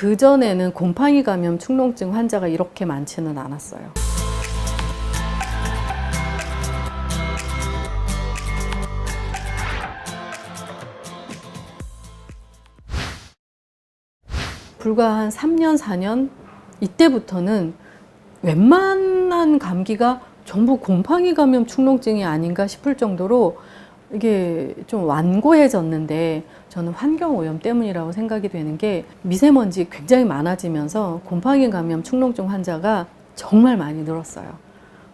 그 전에는 곰팡이 감염 축농증 환자가 이렇게 많지는 않았어요. 불과 한 3년, 4년 이때부터는 웬만한 감기가 전부 곰팡이 감염 축농증이 아닌가 싶을 정도로 이게 좀 완고해졌는데 저는 환경 오염 때문이라고 생각이 되는 게 미세먼지 굉장히 많아지면서 곰팡이 감염 축농증 환자가 정말 많이 늘었어요.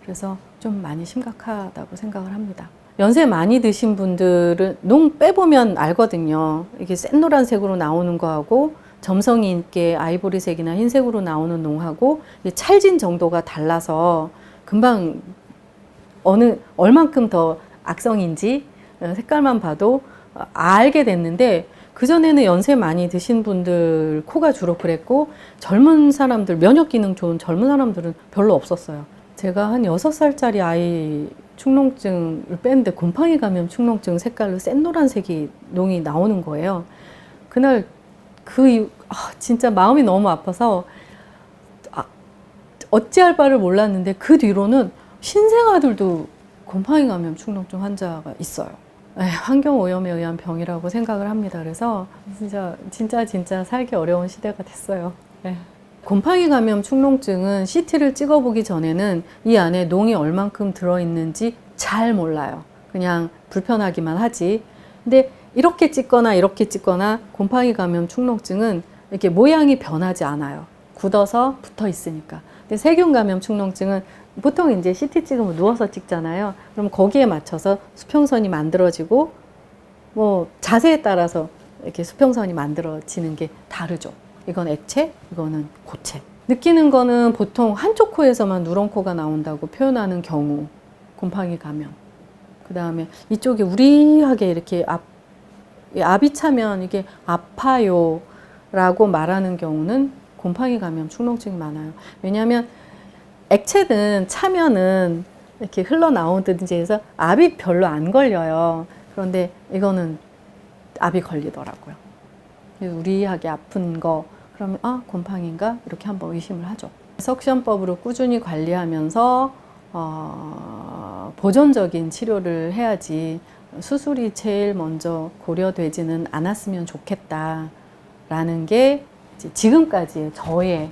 그래서 좀 많이 심각하다고 생각을 합니다. 연세 많이 드신 분들은 농 빼보면 알거든요. 이게 센 노란색으로 나오는 거하고 점성이 있게 아이보리색이나 흰색으로 나오는 농하고 찰진 정도가 달라서 금방 어느 얼만큼 더 악성인지 어, 색깔만 봐도 어, 알게 됐는데 그 전에는 연세 많이 드신 분들 코가 주로 그랬고 젊은 사람들 면역 기능 좋은 젊은 사람들은 별로 없었어요. 제가 한 여섯 살짜리 아이 축농증을 뺐는데 곰팡이 감염 축농증 색깔로 센 노란색이 농이 나오는 거예요. 그날 그 아, 진짜 마음이 너무 아파서 아, 어찌할 바를 몰랐는데 그 뒤로는 신생아들도 곰팡이 감염 축농증 환자가 있어요. 에, 환경 오염에 의한 병이라고 생각을 합니다. 그래서 진짜 진짜 진짜 살기 어려운 시대가 됐어요. 네. 곰팡이 감염 축농증은 CT를 찍어보기 전에는 이 안에 농이 얼만큼 들어있는지 잘 몰라요. 그냥 불편하기만 하지. 근데 이렇게 찍거나 이렇게 찍거나 곰팡이 감염 축농증은 이렇게 모양이 변하지 않아요. 굳어서 붙어 있으니까. 근데 세균 감염 축농증은 보통 이제 CT 찍으면 누워서 찍잖아요. 그럼 거기에 맞춰서 수평선이 만들어지고 뭐 자세에 따라서 이렇게 수평선이 만들어지는 게 다르죠. 이건 액체, 이거는 고체. 느끼는 거는 보통 한쪽 코에서만 누런 코가 나온다고 표현하는 경우, 곰팡이 감염. 그 다음에 이쪽이 우리하게 이렇게 앞, 이 압이 차면 이게 아파요 라고 말하는 경우는 곰팡이 감염 축농증이 많아요. 왜냐하면 액체는 차면은 이렇게 흘러나오든지 해서 압이 별로 안 걸려요. 그런데 이거는 압이 걸리더라고요. 우리하게 아픈 거 그러면 아 곰팡이인가 이렇게 한번 의심을 하죠. 석션법으로 꾸준히 관리하면서 어, 보존적인 치료를 해야지 수술이 제일 먼저 고려되지는 않았으면 좋겠다라는 게 지금까지 저의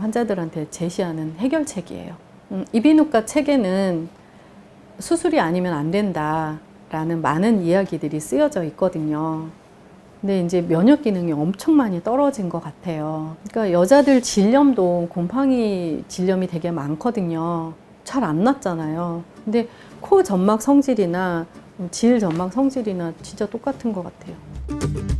환자들한테 제시하는 해결책이에요. 음, 이비인후과 책에는 수술이 아니면 안 된다라는 많은 이야기들이 쓰여져 있거든요. 근데 이제 면역 기능이 엄청 많이 떨어진 것 같아요. 그러니까 여자들 질염도 곰팡이 질염이 되게 많거든요. 잘 안 났잖아요. 근데 코 점막 성질이나 질 점막 성질이나 진짜 똑같은 것 같아요.